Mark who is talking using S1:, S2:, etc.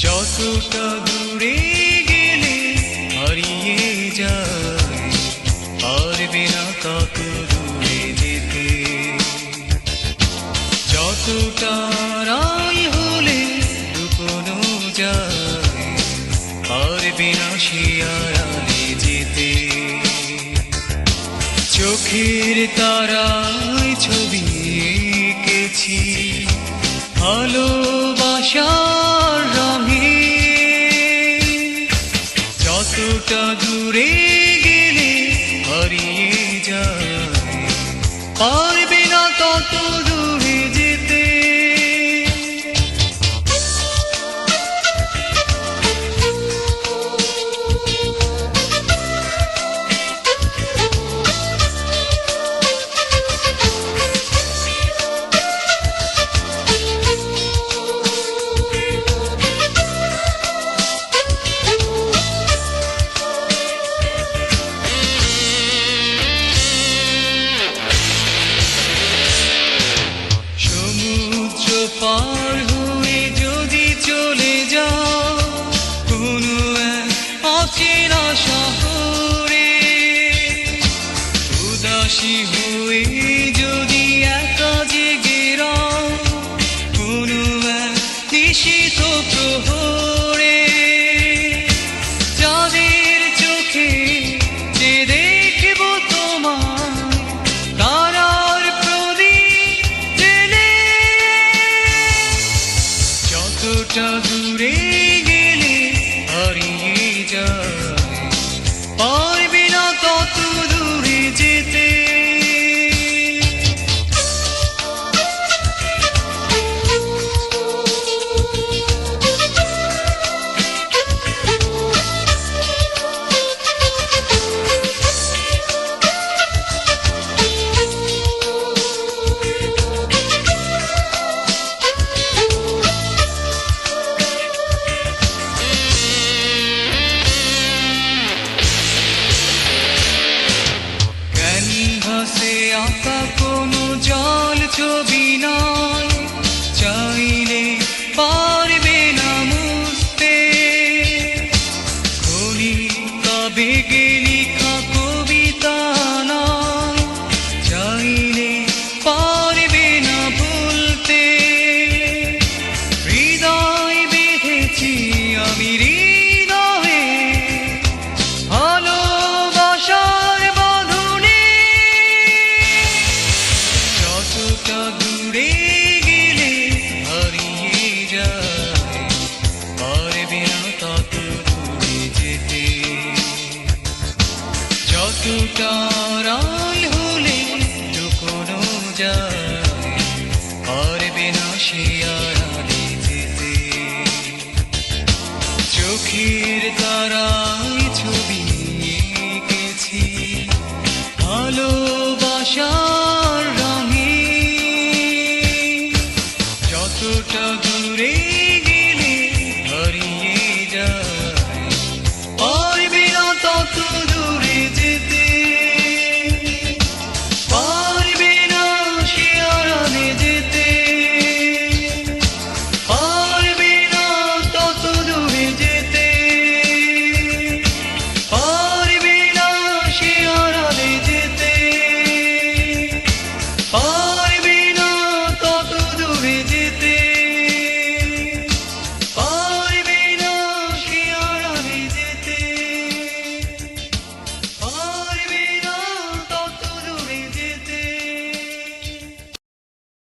S1: যতটা দূরে গেলে হারিয়ে যায় আর বিনা কাকু দূরে যেতে যতটা রায় হলে লুকোনো যায় আর বিনা সে যেতে চোখের তারায় ছবি এঁকেছি, ভালোবাসা হাসুটা দূরে গেলে হারিয়ে যায়। चूरे তরল হলে টুকুনো যায়, আর না সে আড়ালে চোখের তারায় ছবি এঁকেছি, ভালোবাসার রঙে। যতটা দূরে Bye.